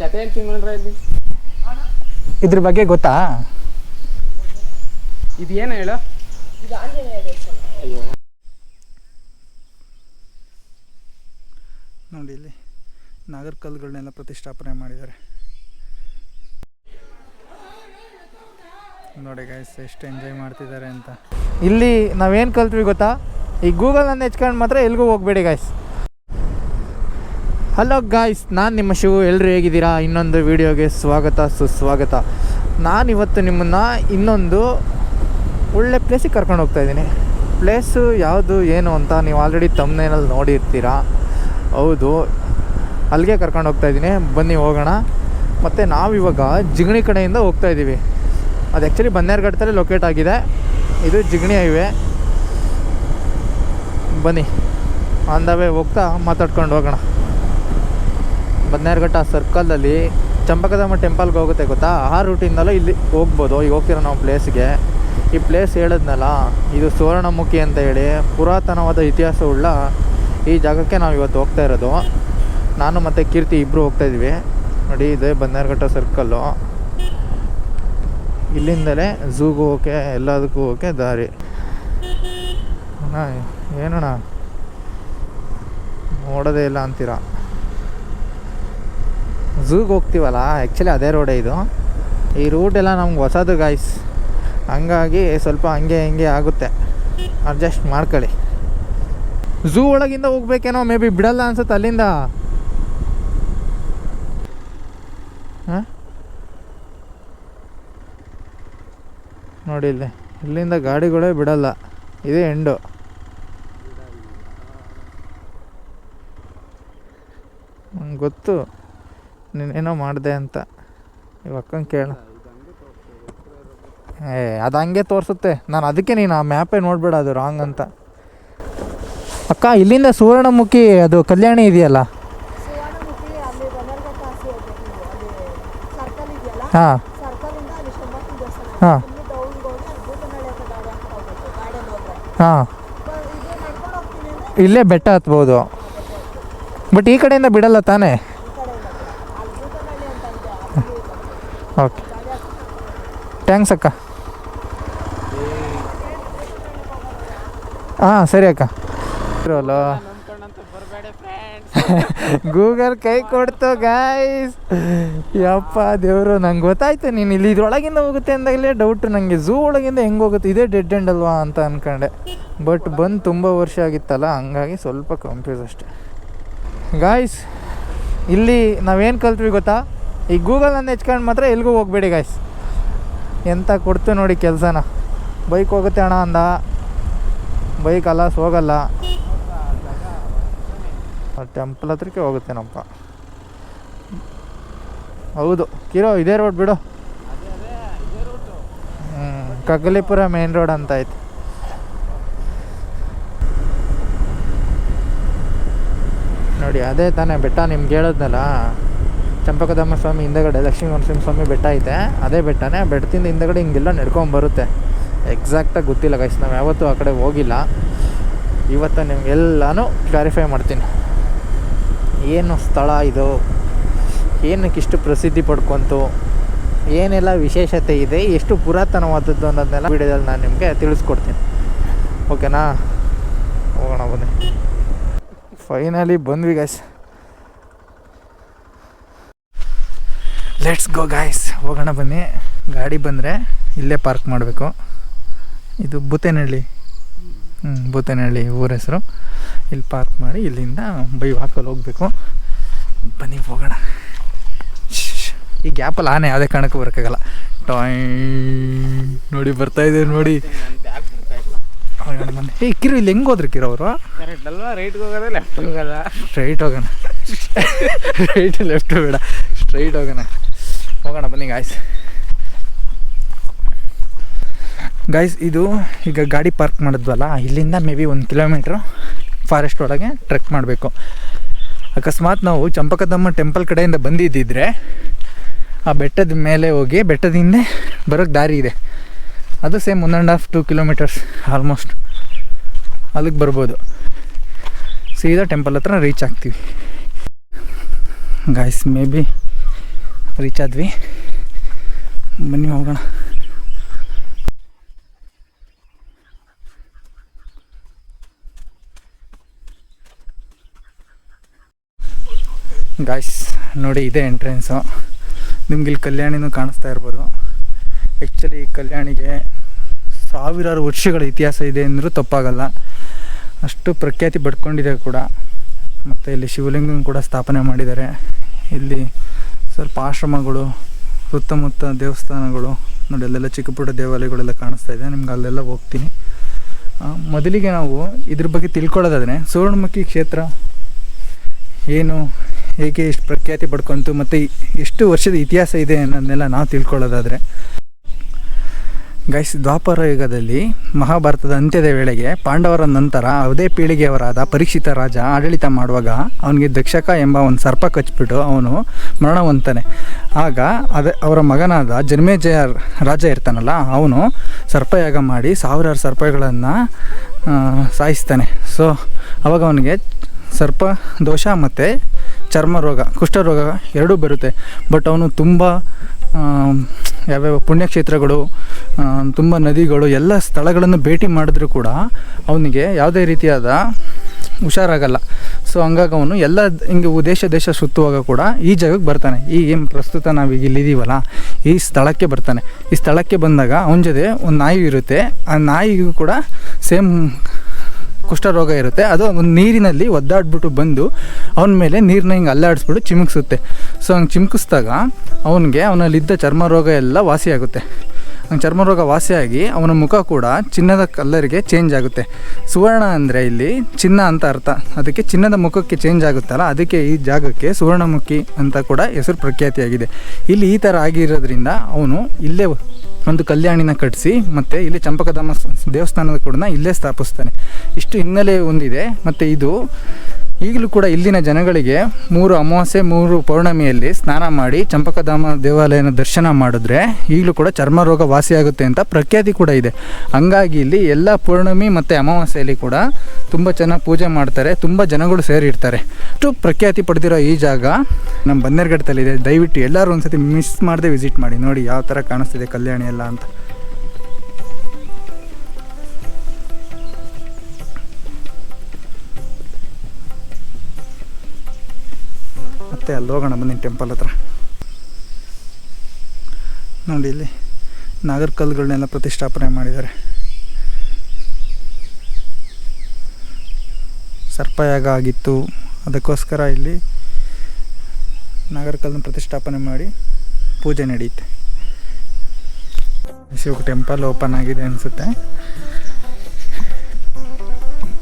ಕತೆ ಹೇಳ್ತೀನಿ ನೋಡ್ರ ಇಲ್ಲಿ ಇದ್ರ ಬಗ್ಗೆ ಗೊತ್ತಾ? ಇದು ಏನು ಹೇಳು ಅಯ್ಯೋ. ನೋಡಿ ಇಲ್ಲಿ ನಾಗರ್ಕಲ್ಗಳನ್ನೆಲ್ಲ ಪ್ರತಿಷ್ಠಾಪನೆ ಮಾಡಿದ್ದಾರೆ. ನೋಡಿ ಗೈಸ್ ಎಷ್ಟು ಎಂಜಾಯ್ ಮಾಡ್ತಿದ್ದಾರೆ ಅಂತ. ಇಲ್ಲಿ ನಾವೇನು ಕಲ್ತ್ವಿ ಗೊತ್ತಾ? ಈ ಗೂಗಲನ್ನು ಹೆಚ್ಕೊಂಡು ಮಾತ್ರ ಎಲ್ಲಿಗೂ ಹೋಗ್ಬೇಡಿ ಗಾಯ್ಸ್ ಹಲೋ ಗಾಯ್ಸ್ ನಾನು ನಿಮ್ಮ ಶಿವು. ಎಲ್ಲರೂ ಹೇಗಿದ್ದೀರಾ? ಇನ್ನೊಂದು ವಿಡಿಯೋಗೆ ಸ್ವಾಗತ, ಸುಸ್ವಾಗತ. ನಾನಿವತ್ತು ನಿಮ್ಮನ್ನು ಇನ್ನೊಂದು ಒಳ್ಳೆ ಪ್ಲೇಸಿಗೆ ಕರ್ಕೊಂಡು ಹೋಗ್ತಾ ಇದ್ದೀನಿ. ಪ್ಲೇಸು ಯಾವುದು, ಏನು ಅಂತ ನೀವು ಆಲ್ರೆಡಿ ತಮ್ಮನೇನಲ್ಲಿ ನೋಡಿರ್ತೀರಾ. ಹೌದು. ಅಲ್ಲಿಗೆ ಕರ್ಕೊಂಡು ಹೋಗ್ತಾ ಇದ್ದೀನಿ. ಬನ್ನಿ, ಹೋಗೋಣ. ಮತ್ತು ನಾವಿವಾಗ ಜಿಗಣಿ ಕಡೆಯಿಂದ ಹೋಗ್ತಾ ಇದ್ದೀವಿ. ಅದು ಆ್ಯಕ್ಚುಲಿ ಬನ್ನೇರ್ಘಟ್ಟದಲ್ಲಿ ಲೊಕೇಟ್ ಆಗಿದೆ. ಇದು ಜಿಗಣಿ ಹೈವೇ. ಬನ್ನಿ. ಆನ್ ದ ವೇ ಹೋಗ್ತಾ ಮಾತಾಡ್ಕೊಂಡು ಹೋಗೋಣ. ಬನ್ನೇರ್ಘಟ್ಟ ಸರ್ಕಲಲ್ಲಿ ಚಂಪಕದಮ್ಮ ಟೆಂಪಲ್ಗೆ ಹೋಗುತ್ತೆ ಗೊತ್ತಾ? ಆ ರೂಟಿಂದಲೂ ಇಲ್ಲಿ ಹೋಗ್ಬೋದು. ಈಗ ಹೋಗ್ತಿರೋ ನಾವು ಪ್ಲೇಸ್ಗೆ ಈ ಪ್ಲೇಸ್ ಹೇಳಿದ್ನಲ್ಲ, ಇದು ಸುವರ್ಣಮುಖಿ ಅಂತ ಹೇಳಿ ಪುರಾತನವಾದ ಇತಿಹಾಸವುಳ್ಳ ಈ ಜಾಗಕ್ಕೆ ನಾವು ಇವತ್ತು ಹೋಗ್ತಾ ಇರೋದು. ನಾನು ಮತ್ತು ಕೀರ್ತಿ ಇಬ್ಬರು ಹೋಗ್ತಾಯಿದ್ವಿ ನೋಡಿ, ಇದೆ ಬನ್ನೇರ್ಘಟ್ಟ ಸರ್ಕಲ್ಲು ಇಲ್ಲಿಂದಲೇ ಝೂಗೂ ಹೋಗೋಕೆ ಎಲ್ಲದಕ್ಕೂ ಹೋಗೋಕೆ ದಾರಿ. ಏನಣ್ಣ? ನೋಡೋದೇ ಇಲ್ಲ ಅಂತೀರ? ಝೂಗೆ ಹೋಗ್ತೀವಲ್ಲ? ಆ್ಯಕ್ಚುಲಿ ಅದೇ ರೋಡೇ ಇದು. ಈ ರೂಟ್ ಎಲ್ಲ ನಮ್ಗೆ ಹೊಸದು ಗಾಯ್ಸ್ ಹಂಗಾಗಿ ಸ್ವಲ್ಪ ಹಂಗೆ ಹಿಂಗೆ ಆಗುತ್ತೆ. ಅಡ್ಜಸ್ಟ್ ಮಾಡ್ಕೊಳ್ಳಿ. ಝೂ ಒಳಗಿಂದ ಹೋಗ್ಬೇಕೇನೋ ಮೇ ಬಿ ಬಿಡಲ್ಲ ಅನ್ಸುತ್ತೆ ಅಲ್ಲಿಂದ. ನೋಡಿ ಇಲ್ಲಿ. ಇಲ್ಲಿಂದ ಗಾಡಿಗಳೇ ಬಿಡಲ್ಲ. ಇದೇ ಎಂಡು. ಗೊತ್ತು. ನೀನೇನೋ ಮಾಡಿದೆ ಅಂತ. ಇವಾಗ ಕೇಳ. ಏ ಅದು ಹಂಗೆ ತೋರಿಸುತ್ತೆ. ನಾನು ಅದಕ್ಕೆ ನೀನು ಆ ಮ್ಯಾಪೇ ನೋಡಬೇಡ ಅದು ರಾಂಗ್ ಅಂತ. ಅಕ್ಕ ಇಲ್ಲಿಂದ ಸುವರ್ಣಮುಖಿ ಅದು ಕಲ್ಯಾಣಿ ಇದೆಯಲ್ಲ? ಹಾಂ. ಹಾಂ. ಹಾಂ. ಇಲ್ಲೇ ಬೆಟ್ಟ ಹತ್ಬೋದು. ಬಟ್ ಈ ಕಡೆಯಿಂದ ಬಿಡಲ್ಲ ತಾನೇ ಈ ಕಡೆ ಇಲ್ಲ ಅಲ್ಲಿ ಭೂತನಳ್ಳಿ ಅಂತ ಇದೆ ಅಲ್ಲಿ ಬರ್ಬೇಕು. ಓಕೆ ಥ್ಯಾಂಕ್ಸ್ ಅಕ್ಕ. ಹಾಂ ಸರಿ ಅಕ್ಕ. ಇರೋಲ್ಲ ಗೂಗಲ್ ಕೈ ಕೊಡ್ತು ಗಾಯ್ಸ್ ಯಪ್ಪ ದೇವರು ನಂಗೆ ಗೊತ್ತಾಯ್ತು ನೀನು ಇಲ್ಲಿ ಇದ್ರೊಳಗಿಂದ ಹೋಗುತ್ತೆ ಅಂದಾಗಲೇ ಡೌಟ್ ನನಗೆ ಝೂ ಒಳಗಿಂದ ಹೆಂಗೆ ಹೋಗುತ್ತೆ? ಇದೇ ಡೆಡ್ ಎಂಡ್ ಅಲ್ವಾ ಅಂತ ಅಂದ್ಕೊಂಡೆ ಬಟ್ ಬಂದು ತುಂಬ ವರ್ಷ ಆಗಿತ್ತಲ್ಲ ಹಂಗಾಗಿ ಸ್ವಲ್ಪ ಕನ್ಫ್ಯೂಸ್ ಅಷ್ಟೆ. ಗಾಯ್ಸ್ ಇಲ್ಲಿ ನಾವೇನು ಕಲ್ತ್ವಿ ಗೊತ್ತಾ? ಈ ಗೂಗಲನ್ನು ಹೆಚ್ಕೊಂಡು ಮಾತ್ರ ಎಲ್ಲಿಗೂ ಹೋಗ್ಬೇಡಿ ಗಾಯ್ಸ್ ಎಂತ ಕೊಡ್ತು ನೋಡಿ ಕೆಲಸನ. ಬೈಕ್ ಹೋಗುತ್ತೆ ಅಣ್ಣ ಅಂದ. ಬೈಕ್ ಅಲ್ಲ ಹೋಗಲ್ಲ. ಟೆಂಪಲ್ ಹತ್ರಕ್ಕೆ ನಮ್ಮಪ್ಪ. ಹೌದು. ಕಿರೋ, ಇದೇ ರೋಡ್ ಬಿಡು. ಹ್ಞೂ ಕಗ್ಲಿಪುರ ಮೇನ್ ರೋಡ್ ಅಂತ ಐತೆ ನೋಡಿ, ಅದೇ ತಾನೇ ಬೆಟ್ಟ, ನಿಮ್ಗೆ ಹೇಳದ್ನಲ್ಲ. ಚಂಪಕದಮ್ಮ ಸ್ವಾಮಿ ಹಿಂದಗಡೆ ಲಕ್ಷ್ಮೀ ನರಸಿಂಹ ಸ್ವಾಮಿ ಬೆಟ್ಟ ಐತೆ. ಅದೇ ಬೆಟ್ಟನೇ ಬೆಟ್ಟದಿಂದ ಹಿಂದಗಡೆ ಹಿಂಗೆಲ್ಲ ನಡ್ಕೊಂಡು ಬರುತ್ತೆ. ಎಕ್ಸಾಕ್ಟಾಗಿ ಗೊತ್ತಿಲ್ಲ ಗೈಸ್ ನಾವು ಯಾವತ್ತೂ ಆ ಕಡೆ ಹೋಗಿಲ್ಲ. ಇವತ್ತು ನಿಮಗೆಲ್ಲನೂ ಕ್ಲಾರಿಫೈ ಮಾಡ್ತೀನಿ. ಏನು ಸ್ಥಳ ಇದು? ಏನಕ್ಕೆ ಇಷ್ಟು ಪ್ರಸಿದ್ಧಿ ಪಡ್ಕೊಂತು? ಏನೆಲ್ಲ ವಿಶೇಷತೆ ಇದೆ? ಎಷ್ಟು ಪುರಾತನವಾದದ್ದು ಅನ್ನೋದನ್ನೆಲ್ಲ ವಿಡಿಯೋದಲ್ಲಿ ನಾನು ನಿಮಗೆ ತಿಳಿಸ್ಕೊಡ್ತೀನಿ. ಓಕೆನಾ ಹೋಗೋಣ ಬನ್ನಿ. ಫೈನಲಿ ಬಂದ್ವಿ ಗೈಸ್ ಲೆಟ್ಸ್ ಗೋ ಗಾಯ್ಸ್ ಹೋಗೋಣ ಬನ್ನಿ. ಗಾಡಿ ಬಂದರೆ ಇಲ್ಲೇ ಪಾರ್ಕ್ ಮಾಡಬೇಕು. ಇದು ಬೂತೇನಹಳ್ಳಿ ಹ್ಞೂ ಬೂತೇನಹಳ್ಳಿ ಊರ ಹೆಸರು. ಇಲ್ಲಿ ಪಾರ್ಕ್ ಮಾಡಿ ಇಲ್ಲಿಂದ ಬೈ ವಾಕಲ್ಲಿ ಹೋಗಬೇಕು. ಬನ್ನಿ ಹೋಗೋಣ. ಈ ಗ್ಯಾಪಲ್ಲಿ ಆನೆ ಯಾವುದೇ ಕಾರಣಕ್ಕೂ ಬರೋಕ್ಕಾಗಲ್ಲ. ಟಾಯ್ ನೋಡಿ ಬರ್ತಾ ಇದೆ ನೋಡಿ. ಏ ಕಿರು ಇಲ್ಲಿ ಹೆಂಗೆ ಹೋದ್ರಿ ಕಿರು ಅವರು? ರೈಟ್ಗೆ ಹೋಗೋದ ಲೆಫ್ಟ್ ಸ್ಟ್ರೈಟ್ ಹೋಗೋಣ. ರೈಟ್ ಲೆಫ್ಟ್ ಬೇಡ. ಸ್ಟ್ರೈಟ್ ಹೋಗೋಣ. ಹೋಗೋಣ, ಬನ್ನಿ ಗಾಯ್ಸ್ ಗಾಯ್ಸ್ ಇದು ಈಗ ಗಾಡಿ ಪಾರ್ಕ್ ಮಾಡಿದ್ವಲ್ಲ, ಇಲ್ಲಿಂದ ಮೇ ಬಿ ಒಂದು ಕಿಲೋಮೀಟ್ರ್ ಫಾರೆಸ್ಟ್ ಒಳಗೆ ಟ್ರೆಕ್ ಮಾಡಬೇಕು. ಅಕಸ್ಮಾತ್ ನಾವು ಚಂಪಕದಮ್ಮ ಟೆಂಪಲ್ ಕಡೆಯಿಂದ ಬಂದಿದ್ದಿದ್ರೆ, ಆ ಬೆಟ್ಟದ ಮೇಲೆ ಹೋಗಿ, ಬೆಟ್ಟದ ಹಿಂದೆ ಬರೋಕ್ಕೆ ದಾರಿ ಇದೆ. ಅದು same one and half two kilometres almost ಅಲ್ಲಿಗೆ ಬರ್ಬೋದು. ಸೀದಾ ಟೆಂಪಲ್ ಹತ್ರ ರೀಚ್ ಆಗ್ತೀವಿ. ಗಾಯ್ಸ್ ಮೇ ಬಿ ರೀಚ್ ಆದ್ವಿ. ಬನ್ನಿ ಹೋಗೋಣ. ಗಾಯ್ಸ್ ನೋಡಿ ಇದೆ ಎಂಟ್ರೆನ್ಸು ನಿಮ್ಗೆ ಇಲ್ಲಿ ಕಲ್ಯಾಣಿನೂ ಕಾಣಿಸ್ತಾ ಇರ್ಬೋದು. ಆ್ಯಕ್ಚುಲಿ ಕಲ್ಯಾಣಿಗೆ ಸಾವಿರಾರು ವರ್ಷಗಳ ಇತಿಹಾಸ ಇದೆ ಅಂದರೂ ತಪ್ಪಾಗಲ್ಲ. ಅಷ್ಟು ಪ್ರಖ್ಯಾತಿ ಪಡ್ಕೊಂಡಿದೆ ಕೂಡ. ಮತ್ತು ಇಲ್ಲಿ ಶಿವಲಿಂಗನ ಕೂಡ ಸ್ಥಾಪನೆ ಮಾಡಿದ್ದಾರೆ. ಇಲ್ಲಿ ಸ್ವಲ್ಪ ಆಶ್ರಮಗಳು, ಸುತ್ತಮುತ್ತ ದೇವಸ್ಥಾನಗಳು, ನೋಡಿ ಅಲ್ಲೆಲ್ಲ ಚಿಕ್ಕ ಪುಟ್ಟ ದೇವಾಲಯಗಳೆಲ್ಲ ಕಾಣಿಸ್ತಾ ಇದೆ, ನಿಮ್ಗೆ ಅಲ್ಲೆಲ್ಲ ಹೋಗ್ತೀನಿ. ಮೊದಲಿಗೆ ನಾವು ಇದ್ರ ಬಗ್ಗೆ ತಿಳ್ಕೊಳ್ಳೋದಾದರೆ ಸುವರ್ಣಮುಖಿ ಕ್ಷೇತ್ರ ಏನು, ಹೇಗೆ ಇಷ್ಟು ಪ್ರಖ್ಯಾತಿ ಪಡ್ಕೊಂತು, ಮತ್ತು ಎಷ್ಟು ವರ್ಷದ ಇತಿಹಾಸ ಇದೆ ಅನ್ನೋದನ್ನೆಲ್ಲ ನಾವು ತಿಳ್ಕೊಳ್ಳೋದಾದರೆ ಗೈಸ್, ದ್ವಾಪರ ಯುಗದಲ್ಲಿ ಮಹಾಭಾರತದ ಅಂತ್ಯದ ವೇಳೆಗೆ ಪಾಂಡವರ ನಂತರ ಅದೇ ಪೀಳಿಗೆಯವರಾದ ಪರೀಕ್ಷಿತ ರಾಜ ಆಡಳಿತ ಮಾಡುವಾಗ ಅವನಿಗೆ ದಕ್ಷಕ ಎಂಬ ಒಂದು ಸರ್ಪ ಕಚ್ಚಿಬಿಟ್ಟು ಅವನು ಮರಣವಂತಾನೆ. ಆಗ ಅದೇ, ಅವರ ಮಗನಾದ ಜನ್ಮೇಜಯ ರಾಜ ಇರ್ತಾನಲ್ಲ, ಅವನು ಸರ್ಪಯಾಗ ಮಾಡಿ ಸಾವಿರಾರು ಸರ್ಪಗಳನ್ನು ಸಾಯಿಸ್ತಾನೆ. ಸೊ ಅವಾಗ ಅವನಿಗೆ ಸರ್ಪ, ದೋಷ ಮತ್ತು ಚರ್ಮ ರೋಗ, ಕುಷ್ಠರೋಗ ಎರಡೂ ಬರುತ್ತೆ. ಬಟ್ ಅವನು ತುಂಬ ಯಾವ್ಯಾವ ಪುಣ್ಯಕ್ಷೇತ್ರಗಳು ತುಂಬ ನದಿಗಳು, ಎಲ್ಲ ಸ್ಥಳಗಳನ್ನು ಭೇಟಿ ಮಾಡಿದ್ರೂ ಕೂಡ ಅವನಿಗೆ ಯಾವುದೇ ರೀತಿಯಾದ ಹುಷಾರಾಗಲ್ಲ. ಸೊ ಹಂಗಾಗಿ ಅವನು ಎಲ್ಲ ಹಿಂಗೆ ದೇಶ ದೇಶ ಸುತ್ತುವಾಗ ಕೂಡ ಈ ಜಾಗಕ್ಕೆ ಬರ್ತಾನೆ. ಈಗ ಏನು ಪ್ರಸ್ತುತ ನಾವು ನಾವೀಗ ಇಲ್ಲಿದ್ದೀವಲ್ಲ ಈ ಸ್ಥಳಕ್ಕೆ ಬರ್ತಾನೆ. ಈ ಸ್ಥಳಕ್ಕೆ ಬಂದಾಗ ಅವನ ಜೊತೆ ಒಂದು ನಾಯಿ ಇರುತ್ತೆ. ಆ ನಾಯಿಗೂ ಕೂಡ ಸೇಮ್ ಕುಷ್ಠರೋಗ ಇರುತ್ತೆ. ಅದು ನೀರಿನಲ್ಲಿ ಒದ್ದಾಡ್ಬಿಟ್ಟು ಬಂದು ಅವನ ಮೇಲೆ ನೀರನ್ನ ಹಿಂಗೆ ಅಲ್ಲಾಡಿಸ್ಬಿಟ್ಟು ಚಿಮುಕ್ಸುತ್ತೆ. ಸೊ ಹಂಗೆ ಚಿಮುಕಿಸ್ದಾಗ ಅವನಿಗೆ ಅವನಲ್ಲಿದ್ದ ಚರ್ಮ ರೋಗ ಎಲ್ಲ ವಾಸಿಯಾಗುತ್ತೆ. ಹಂಗೆ ಚರ್ಮ ರೋಗ ವಾಸಿಯಾಗಿ ಅವನ ಮುಖ ಕೂಡ ಚಿನ್ನದ ಕಲ್ಲರಿಗೆ ಚೇಂಜ್ ಆಗುತ್ತೆ. ಸುವರ್ಣ ಅಂದರೆ ಇಲ್ಲಿ ಚಿನ್ನ ಅಂತ ಅರ್ಥ. ಅದಕ್ಕೆ ಚಿನ್ನದ ಮುಖಕ್ಕೆ ಚೇಂಜ್ ಆಗುತ್ತಲ್ಲ, ಅದಕ್ಕೆ ಈ ಜಾಗಕ್ಕೆ ಸುವರ್ಣಮುಖಿ ಅಂತ ಕೂಡ ಹೆಸರು ಪ್ರಖ್ಯಾತಿಯಾಗಿದೆ. ಇಲ್ಲಿ ಈ ಥರ ಆಗಿರೋದ್ರಿಂದ ಅವನು ಇಲ್ಲೇ ಒಂದು ಕಲ್ಯಾಣಿನ ಕಟ್ಟಿಸಿ ಮತ್ತು ಇಲ್ಲಿ ಚಂಪಕಧಾಮ ದೇವಸ್ಥಾನದ ಕೂಡ ಇಲ್ಲೇ ಸ್ಥಾಪಿಸ್ತಾನೆ. ಇಷ್ಟು ಹಿನ್ನೆಲೆ ಹೊಂದಿದೆ ಮತ್ತು ಇದು ಈಗಲೂ ಕೂಡ ಇಲ್ಲಿನ ಜನಗಳಿಗೆ ಮೂರು ಅಮಾವಾಸ್ಯೆ, ಮೂರು ಪೌರ್ಣಮಿಯಲ್ಲಿ ಸ್ನಾನ ಮಾಡಿ ಚಂಪಕಧಾಮ ದೇವಾಲಯನ ದರ್ಶನ ಮಾಡಿದ್ರೆ ಈಗಲೂ ಕೂಡ ಚರ್ಮ ರೋಗ ವಾಸಿಯಾಗುತ್ತೆ ಅಂತ ಪ್ರಖ್ಯಾತಿ ಕೂಡ ಇದೆ. ಹಂಗಾಗಿ ಇಲ್ಲಿ ಎಲ್ಲ ಪೌರ್ಣಮಿ ಮತ್ತು ಅಮಾವಾಸ್ಯೆಯಲ್ಲಿ ಕೂಡ ತುಂಬ ಚೆನ್ನಾಗಿ ಪೂಜೆ ಮಾಡ್ತಾರೆ, ತುಂಬ ಜನಗಳು ಸೇರಿರ್ತಾರೆ. ಅಷ್ಟು ಪ್ರಖ್ಯಾತಿ ಪಡೆದಿರೋ ಈ ಜಾಗ ನಮ್ಮ ಬನ್ನೇರ್ಘಟ್ಟದಲ್ಲಿದೆ. ದಯವಿಟ್ಟು ಎಲ್ಲರೂ ಒಂದ್ಸತಿ ಮಿಸ್ ಮಾಡದೆ ವಿಸಿಟ್ ಮಾಡಿ. ನೋಡಿ, ಯಾವ ಥರ ಕಾಣಿಸ್ತಿದೆ ಕಲ್ಯಾಣಿ ಎಲ್ಲ ಅಂತ. ಮತ್ತೆ ಅಲ್ಲಿ ಹೋಗೋಣ ಬನ್ನಿ ಟೆಂಪಲ್ ಹತ್ರ. ನೋಡಿ ಇಲ್ಲಿ ನಾಗರಕಲ್ಗಳನ್ನೆಲ್ಲ ಪ್ರತಿಷ್ಠಾಪನೆ ಮಾಡಿದ್ದಾರೆ. ಸರ್ಪಯಾಗ ಆಗಿತ್ತು. ಅದಕ್ಕೋಸ್ಕರ ಇಲ್ಲಿ ನಾಗರಕಲ್ನ ಪ್ರತಿಷ್ಠಾಪನೆ ಮಾಡಿ ಪೂಜೆ ನಡೆಯುತ್ತೆ. ಶಿವ ಟೆಂಪಲ್ ಓಪನ್ ಆಗಿದೆ ಅನಿಸುತ್ತೆ.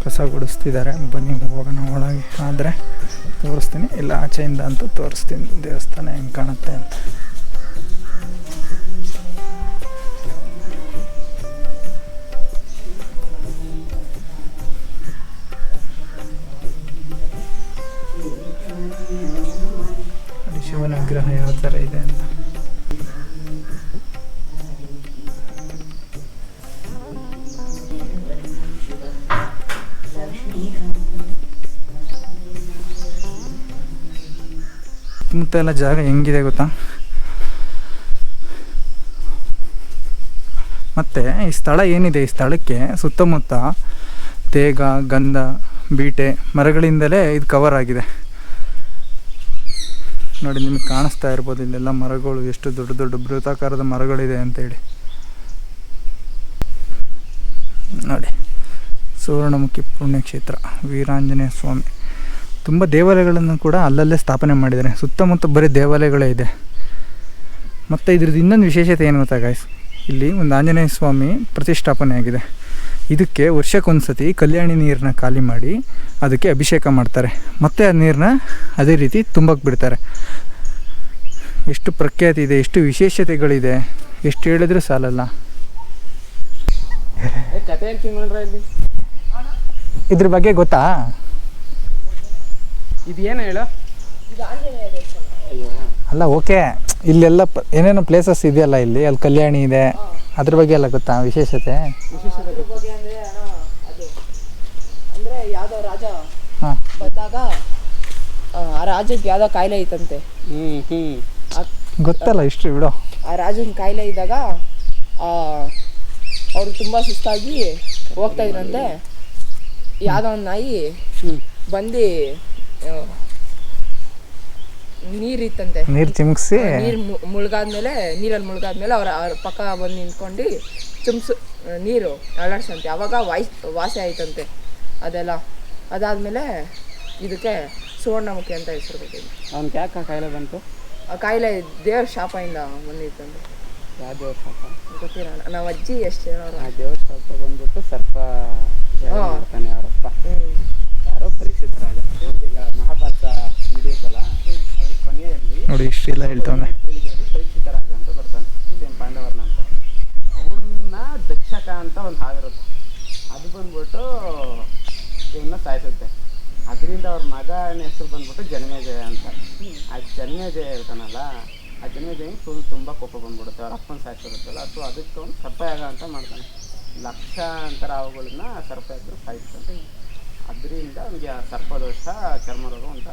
ಕಸ ಗುಡಿಸ್ತಿದ್ದಾರೆ. ಬನ್ನಿ ಹೋಗೋಣ ಒಳಗೆ. ಆದರೆ ತೋರಿಸ್ತೀನಿ. ಇಲ್ಲ ಆಚೆಯಿಂದ ಅಂತ ತೋರಿಸ್ತೀನಿ. ದೇವಸ್ಥಾನ ಹೆಂಗೆ ಕಾಣುತ್ತೆ ಅಂತ. ಶಿವನ ವಿಗ್ರಹ ಯಾವ ಥರ ಇದೆ ಅಂತ. ಸುತ್ತಮುತ್ತ ಎಲ್ಲ ಜಾಗ ಹೆಂಗಿದೆ ಗೊತ್ತಾ? ಮತ್ತು ಈ ಸ್ಥಳ ಏನಿದೆ? ಈ ಸ್ಥಳಕ್ಕೆ ಸುತ್ತಮುತ್ತ ತೇಗ, ಗಂಧ, ಬೀಟೆ ಮರಗಳಿಂದಲೇ ಇದು ಕವರ್ ಆಗಿದೆ. ನೋಡಿ, ನಿಮಗೆ ಕಾಣಿಸ್ತಾ ಇರ್ಬೋದು, ಇಲ್ಲೆಲ್ಲ ಮರಗಳು ಎಷ್ಟು ದೊಡ್ಡ ದೊಡ್ಡ ಬೃಹತಾಕಾರದ ಮರಗಳಿದೆ ಅಂತೇಳಿ. ನೋಡಿ, ಸುವರ್ಣಮುಖಿ ಪುಣ್ಯಕ್ಷೇತ್ರ, ವೀರಾಂಜನೇಯ ಸ್ವಾಮಿ. ತುಂಬ ದೇವಾಲಯಗಳನ್ನು ಕೂಡ ಅಲ್ಲಲ್ಲೇ ಸ್ಥಾಪನೆ ಮಾಡಿದ್ದಾರೆ. ಸುತ್ತಮುತ್ತ ಬರೀ ದೇವಾಲಯಗಳೇ ಇದೆ. ಮತ್ತು ಇದ್ರದ್ದು ಇನ್ನೊಂದು ವಿಶೇಷತೆ ಏನು ಗೊತ್ತಾ ಗಾಯ್ಸ್ ಇಲ್ಲಿ ಒಂದು ಆಂಜನೇಯ ಸ್ವಾಮಿ ಪ್ರತಿಷ್ಠಾಪನೆ ಆಗಿದೆ ಇದಕ್ಕೆ ವರ್ಷಕ್ಕೊಂದ್ಸತಿ ಕಲ್ಯಾಣಿ ನೀರನ್ನ ಖಾಲಿ ಮಾಡಿ ಅದಕ್ಕೆ ಅಭಿಷೇಕ ಮಾಡ್ತಾರೆ. ಮತ್ತು ಆ ನೀರನ್ನ ಅದೇ ರೀತಿ ತುಂಬಕ್ಕೆ ಬಿಡ್ತಾರೆ. ಎಷ್ಟು ಪ್ರಖ್ಯಾತಿ ಇದೆ ಎಷ್ಟು ವಿಶೇಷತೆಗಳಿದೆ ಎಷ್ಟು ಹೇಳಿದ್ರೂ ಸಾಲಲ್ಲ. ಇದ್ರ ಬಗ್ಗೆ ಗೊತ್ತಾ? ಇದು ಏನು ಹೇಳು? ಅಯ್ಯೋ ಅಲ್ಲ ಓಕೆ ಇಲ್ಲೆಲ್ಲ ಪ- ಏನೇನೋ ಪ್ಲೇಸಸ್ ಇದೆಯಲ್ಲ ಇಲ್ಲಿ? ಅಲ್ಲಿ ಕಲ್ಯಾಣಿ ಇದೆ. ಅದ್ರ ಬಗ್ಗೆ ಎಲ್ಲ ಗೊತ್ತಾ? ವಿಶೇಷತೆ? ಬಗ್ಗೆ ಅಂದ್ರೆ ಅಣ್ಣ ಅದು. ಅಂದ್ರೆ ಯಾವ್ದೋ ರಾಜ ಹಾಂ. ಬಂದಾಗ ಆ, ಆ ರಾಜ್ಯಕ್ಕೆ ಯಾವ್ದೋ ಕಾಯಿಲೆ ಐತಂತೆ ಆ ಗೊತ್ತಲ್ಲ ಹಿಸ್ಟ್ರಿ ಬಿಡು. ಆ ರಾಜನ ಕಾಯಿಲೆ ಇದ್ದಾಗ ಅವರು ತುಂಬ ಸುಸ್ತಾಗಿ ಹೋಗ್ತಾ ಇದ್ರಂತೆ. ಯಾವುದೋ ಒಂದು ನಾಯಿ ಬಂದು ನೀರಿತ್ತಂತೆ ನೀರು ಚಿಮ್ಕಿಸಿ? ನೀರು ಮುಳುಗಾದ್ಮೇಲೆ ನೀರಲ್ಲಿ ಮುಳುಗಾದ್ಮೇಲೆ ಅವ್ರ ಅವ್ರ ಪಕ್ಕ ಬಂದು ನಿಂತ್ಕೊಂಡು ಚುಮ್ಸು ನೀರು ಅಳಾಡ್ಸಂತೆ ಅವಾಗ ವಾಯ್ಸ್ ವಾಸಿ ಆಯ್ತಂತೆ ಅದೆಲ್ಲ. ಅದಾದ್ಮೇಲೆ ಇದಕ್ಕೆ ಸುವರ್ಣಮುಖಿ ಅಂತ ಹೆಸರು ಕೊಟ್ಟಿದ್ದೆ ಅವ್ನಿಗೆ ಯಾಕೆ ಆ ಕಾಯಿಲೆ ಬಂತು? ಆ ಕಾಯಿಲೆ ದೇವ್ರ ಶಾಪದಿಂದ ಬಂದಿತ್ತಂತೆ. ಯಾವ ದೇವ್ರ ಶಾಪ? ಗೊತ್ತಿರೋಣ ನಾವು ಅಜ್ಜಿ ಎಷ್ಟು ಹೇಳೋರು ಆ ದೇವ್ರ ಶಾಪ ಬಂದ್ಬಿಟ್ಟು ಸರ್ಪ ಯಾರೋ. ಮಾಡ್ತಾನೆ ಯಾರೋ ಪರೀಕ್ಷಿತ ರಾಜ ಈಗ ಮಹಾಭಾರತ ನಡೆಯುತ್ತಲ್ಲ ಅದ್ರ ಕೊನೆಯಲ್ಲಿ ನೋಡಿ ಇಷ್ಟು ಎಲ್ಲ ಹೇಳ್ತಾವನೆ. ಪರೀಕ್ಷಿತ ರಾಜ ಅಂತ ಬರ್ತಾನೆ ಸೇಮ್ ಪಾಂಡವರ ನಂತರ ಅವನ್ನ ದಕ್ಷಕ ಅಂತ ಒಂದು ಹಾವಿರುತ್ತೆ ಅದು ಬಂದ್ಬಿಟ್ಟು ಇವನ್ನ ಸಾಯಿಸುತ್ತೆ ಅದರಿಂದ ಅವ್ರ ಮಗನ ಹೆಸರು ಬಂದ್ಬಿಟ್ಟು ಜನ್ಮೇಜಯ ಅಂತ ಆ ಜನ್ಮೇಜಯ ಇರ್ತಾನಲ್ಲ ಆ ಜನ್ಮೇಜಯ ಫುಲ್ ತುಂಬ ಕೋಪ ಬಂದ್ಬಿಡುತ್ತೆ ಅವ್ರ ಅಪ್ಪನ ಸಾಯಿಸಿರುತ್ತಲ್ಲ ಸೊ ಅದಕ್ಕೆ ಅವ್ನು ಸರ್ಪಯಾಗ ಅಂತ ಮಾಡ್ತಾನೆ ಲಕ್ಷಾಂತರ ಅವುಗಳನ್ನ ಸರ್ಪಯಾಗ ಸಾಯಿಸ್ತಾನೆ ಅದರಿಂದ ಅವನಿಗೆ ಆ ಸರ್ಪದೋಷ ಚರ್ಮರೋಗ ಅಂತ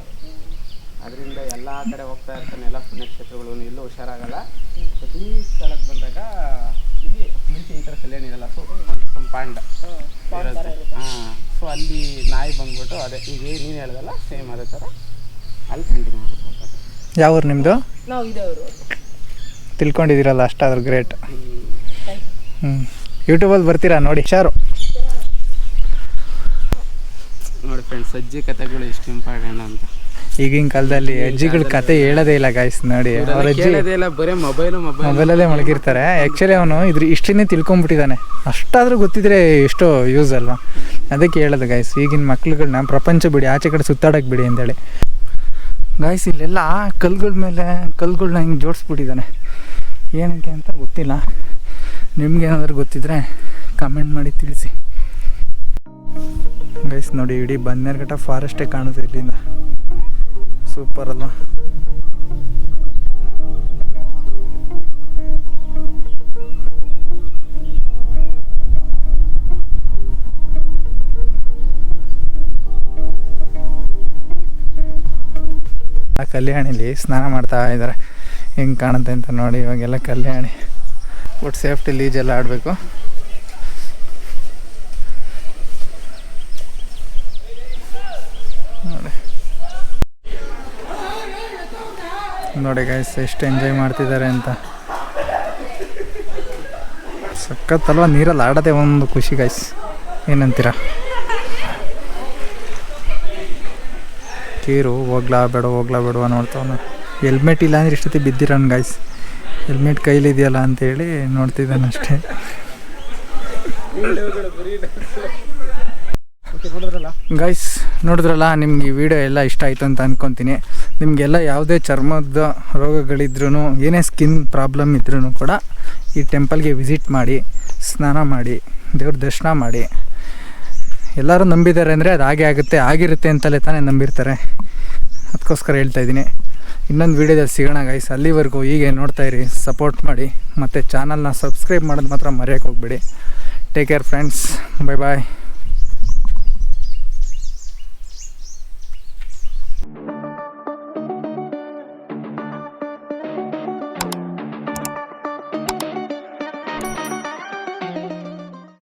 ಅದರಿಂದ ಎಲ್ಲ ಕಡೆ ಹೋಗ್ತಾ ಇರ್ತಾನೆ ಎಲ್ಲ ಪುಣ್ಯಕ್ಷೇತ್ರಗಳು ಎಲ್ಲೂ ಹುಷಾರಾಗಲ್ಲ. ಪ್ರತಿ ಸ್ಥಳಕ್ಕೆ ಬಂದಾಗ ಇಲ್ಲಿ ಮುಂಚೆ ಈ ಥರ ಕಲ್ಯಾಣ ಇರಲ್ಲ ಸೊ ಒಂದು ಪಾಂಡ ಇರುತ್ತೆ. ಹಾಂ ಸೊ ಅಲ್ಲಿ ನಾಯಿ ಬಂದ್ಬಿಟ್ಟು ಅದೇ ಈಗ ನೀನು ಹೇಳ್ದಲ್ಲ ಸೇಮ್ ಅದೇ ಥರ ಅಲ್ಲಿ ಕಂಟಿನ್ಯೂ ಮಾಡ್ಬೋದು ಯಾವ ಊರು ನಿಮ್ಮದು ನಾವು ಇದೇವರು ತಿಳ್ಕೊಂಡಿದ್ದೀರಲ್ಲ ಅಷ್ಟಾದ್ರೂ ಗ್ರೇಟ್. ಹ್ಞೂ ಯೂಟ್ಯೂಬಲ್ಲಿ ಬರ್ತೀರಾ ನೋಡಿ ಹುಷಾರು ನೋಡಿ ಫ್ರೆಂಡ್ಸ್ ಅಜ್ಜಿ ಕಥೆಗಳು ಎಷ್ಟು ಇಂಪಾರ್ಟೆಂಟ್ ಅಂತ. ಈಗಿನ ಕಾಲದಲ್ಲಿ ಅಜ್ಜಿಗಳ ಕತೆ ಹೇಳೋದೇ ಇಲ್ಲ ಗಾಯ್ಸ್ ನೋಡಿ. ಅವ್ರ ಅಜ್ಜಿ ಕೇಳೋದೇ ಇಲ್ಲ ಬರೀ ಮೊಬೈಲು ಮೊಬೈಲ್ ಮೊಬೈಲಲ್ಲೇ ಮಲಗಿರ್ತಾರೆ. ಆ್ಯಕ್ಚುಲಿ ಅವನು ಇದ್ರ ಇಷ್ಟನ್ನೇ ತಿಳ್ಕೊಂಬಿಟ್ಟಿದ್ದಾನೆ. ಅಷ್ಟಾದರೂ ಗೊತ್ತಿದ್ರೆ ಎಷ್ಟೋ ಯೂಸ್ ಅಲ್ವಾ? ಅದಕ್ಕೆ ಹೇಳೋದು ಗಾಯ್ಸ್ ಈಗಿನ ಮಕ್ಳುಗಳನ್ನ ಪ್ರಪಂಚ ಬಿಡಿ ಆಚೆ ಕಡೆ ಸುತ್ತಾಡೋಕೆ ಬಿಡಿ ಅಂತೇಳಿ. ಗಾಯ್ಸ್ ಇಲ್ಲೆಲ್ಲ ಕಲ್ಗಳ ಮೇಲೆ ಕಲ್ಗಳನ್ನ ಹಿಂಗೆ ಜೋಡಿಸ್ಬಿಟ್ಟಿದ್ದಾನೆ. ಏನಕ್ಕೆ ಅಂತ ಗೊತ್ತಿಲ್ಲ. ನಿಮ್ಗೇನಾದ್ರೂ ಗೊತ್ತಿದ್ರೆ ಕಮೆಂಟ್ ಮಾಡಿ ತಿಳಿಸಿ. ಗೈಸ್ ನೋಡಿ ಇಡೀ ಬನ್ನೇರ್ಘಟ್ಟ ಫಾರೆಸ್ಟೇ ಕಾಣುತ್ತೆ ಇಲ್ಲಿಂದ. ಸೂಪರ್ ಅಲ್ಲ ಕಲ್ಯಾಣಿಲಿ ಸ್ನಾನ ಮಾಡ್ತಾ ಇದ್ದಾರೆ ಹೆಂಗೆ ಕಾಣುತ್ತೆ ಅಂತ ನೋಡಿ ಇವಾಗೆಲ್ಲ ಕಲ್ಯಾಣಿ. ಒಟ್ಟು ಸೇಫ್ಟಿ ಲೀಜೆಲ್ಲ ಆಡಬೇಕು ನೋಡಿ ನೋಡಿ ಗೈಸ್ ಎಷ್ಟು ಎಂಜಾಯ್ ಮಾಡ್ತಿದ್ದಾರೆ ಅಂತ. ಸಖತ್ತಲ್ವ ನೀರಲ್ಲಿ ಆಡೋದೇ ಒಂದು ಖುಷಿ ಗೈಸ್ ಏನಂತೀರ? ಕೀರು ಹೋಗ್ಲಾ ಬೇಡ, ಹೋಗ್ಲಾ ಬೇಡವಾ ನೋಡ್ತಾವನು ಹೆಲ್ಮೆಟ್ ಇಲ್ಲ ಅಂದ್ರೆ ಇಷ್ಟೊತ್ತಿ ಬಿದ್ದಿರೋನು ಗೈಸ್ ಹೆಲ್ಮೆಟ್ ಕೈಲಿದೆಯಲ್ಲ ಅಂತೇಳಿ ನೋಡ್ತಿದ್ದಾನೆ ಅಷ್ಟೇ. ಗೈಸ್ ನೋಡಿದ್ರಲ್ಲ, ನಿಮ್ಗೆ ಈ ವಿಡಿಯೋ ಎಲ್ಲ ಇಷ್ಟ ಆಯಿತು ಅಂತ ಅಂದ್ಕೊತೀನಿ ನಿಮಗೆಲ್ಲ ಯಾವುದೇ ಚರ್ಮದ ರೋಗಗಳಿದ್ರೂ ಏನೇ ಸ್ಕಿನ್ ಪ್ರಾಬ್ಲಮ್ ಇದ್ರೂ ಕೂಡ ಈ ಟೆಂಪಲ್ಗೆ ವಿಸಿಟ್ ಮಾಡಿ, ಸ್ನಾನ ಮಾಡಿ, ದೇವ್ರ ದರ್ಶನ ಮಾಡಿ. ಎಲ್ಲರೂ ನಂಬಿದ್ದಾರೆ ಅಂದರೆ ಅದು ಹಾಗೆ ಆಗುತ್ತೆ, ಆಗಿರುತ್ತೆ ಅಂತಲೇ ತಾನೇ ನಂಬಿರ್ತಾರೆ. ಅದಕ್ಕೋಸ್ಕರ ಹೇಳ್ತಾ ಇದ್ದೀನಿ. ಇನ್ನೊಂದು ವೀಡಿಯೋದಲ್ಲಿ ಸಿಗೋಣ ಗೈಸ್ ಅಲ್ಲಿವರೆಗೂ ಹೀಗೆ ನೋಡ್ತಾ ಇರಿ ಸಪೋರ್ಟ್ ಮಾಡಿ. ಮತ್ತು ಚಾನಲ್ನ ಸಬ್ಸ್ಕ್ರೈಬ್ ಮಾಡೋದು ಮಾತ್ರ ಮರೆಯೋಕೆ ಹೋಗ್ಬೇಡಿ. Take care friends bye bye